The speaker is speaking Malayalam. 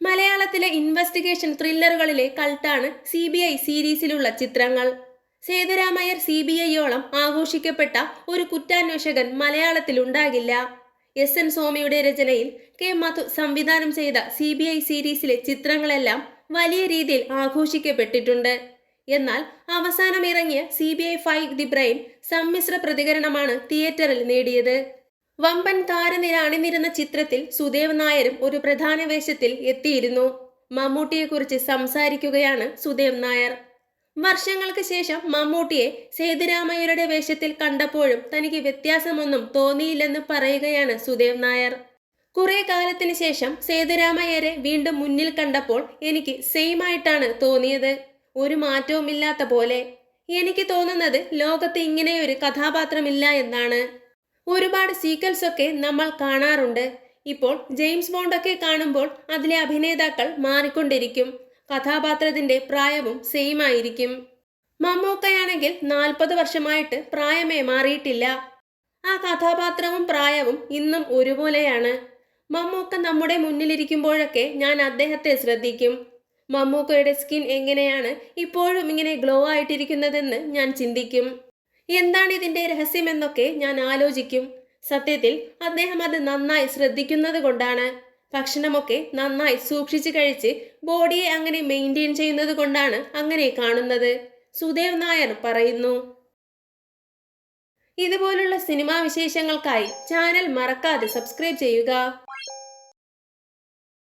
മലയാളത്തിലെ ഇൻവെസ്റ്റിഗേഷൻ ത്രില്ലറുകളിലെ കൾട്ടാണ് സി ബി ഐ സീരീസിലുള്ള ചിത്രങ്ങൾ. സേതുരാമയ്യർ സി ബി ഐയോളം ആഘോഷിക്കപ്പെട്ട ഒരു കുറ്റാന്വേഷകൻ മലയാളത്തിലുണ്ടാകില്ല. എസ് എൻ സോമിയുടെ രചനയിൽ കെ മധു സംവിധാനം ചെയ്ത സി ബി ഐ സീരീസിലെ ചിത്രങ്ങളെല്ലാം വലിയ രീതിയിൽ ആഘോഷിക്കപ്പെട്ടിട്ടുണ്ട്. എന്നാൽ അവസാനം ഇറങ്ങിയ C B I five the brain സമ്മിശ്ര പ്രതികരണമാണ് തിയേറ്ററിൽ നേടിയത്. വമ്പൻ താരനിര അണിനിരുന്ന ചിത്രത്തിൽ സുദേവ് നായരും ഒരു പ്രധാന വേഷത്തിൽ എത്തിയിരുന്നു. മമ്മൂട്ടിയെക്കുറിച്ച് സംസാരിക്കുകയാണ് സുദേവ് നായർ. വർഷങ്ങൾക്ക് ശേഷം മമ്മൂട്ടിയെ സേതുരാമയ്യരുടെ വേഷത്തിൽ കണ്ടപ്പോഴും തനിക്ക് വ്യത്യാസമൊന്നും തോന്നിയില്ലെന്ന് പറയുകയാണ് സുദേവ് നായർ. കുറെ കാലത്തിന് ശേഷം സേതുരാമയ്യരെ വീണ്ടും മുന്നിൽ കണ്ടപ്പോൾ എനിക്ക് സെയിം ആയിട്ടാണ് തോന്നിയത്. ഒരു മാറ്റവുമില്ലാത്ത പോലെ. എനിക്ക് തോന്നുന്നത് ലോകത്ത് ഇങ്ങനെയൊരു കഥാപാത്രമില്ല എന്നാണ്. ഒരുപാട് സീക്വൽസ് ഒക്കെ നമ്മൾ കാണാറുണ്ട്. ഇപ്പോൾ ജെയിംസ് ബോണ്ടൊക്കെ കാണുമ്പോൾ അതിലെ അഭിനേതാക്കൾ മാറിക്കൊണ്ടിരിക്കും. കഥാപാത്രത്തിന്റെ പ്രായവും സെയിം ആയിരിക്കും. മമ്മൂക്കയാണെങ്കിൽ നാൽപ്പത് വർഷമായിട്ട് പ്രായമേ മാറിയിട്ടില്ല. ആ കഥാപാത്രവും പ്രായവും ഇന്നും ഒരുപോലെയാണ്. മമ്മൂക്ക നമ്മുടെ മുന്നിലിരിക്കുമ്പോഴൊക്കെ ഞാൻ അദ്ദേഹത്തെ ശ്രദ്ധിക്കും. മമ്മൂക്കയുടെ സ്കിൻ എങ്ങനെയാണ് ഇപ്പോഴും ഇങ്ങനെ ഗ്ലോ ആയിട്ടിരിക്കുന്നതെന്ന് ഞാൻ ചിന്തിക്കും. എന്താണ് ഇതിന്റെ രഹസ്യമെന്നൊക്കെ ഞാൻ ആലോചിക്കും. സത്യത്തിൽ അദ്ദേഹം അത് നന്നായി ശ്രദ്ധിക്കുന്നത് കൊണ്ടാണ്. ഭക്ഷണമൊക്കെ നന്നായി സൂക്ഷിച്ചു കഴിച്ച് ബോഡിയെ അങ്ങനെ മെയിന്റെയിൻ ചെയ്യുന്നത് കൊണ്ടാണ് അങ്ങനെ കാണുന്നത്. സുദേവ് നായർ പറയുന്നു. ഇതുപോലുള്ള സിനിമാ വിശേഷങ്ങൾക്കായി ചാനൽ മറക്കാതെ സബ്സ്ക്രൈബ് ചെയ്യുക.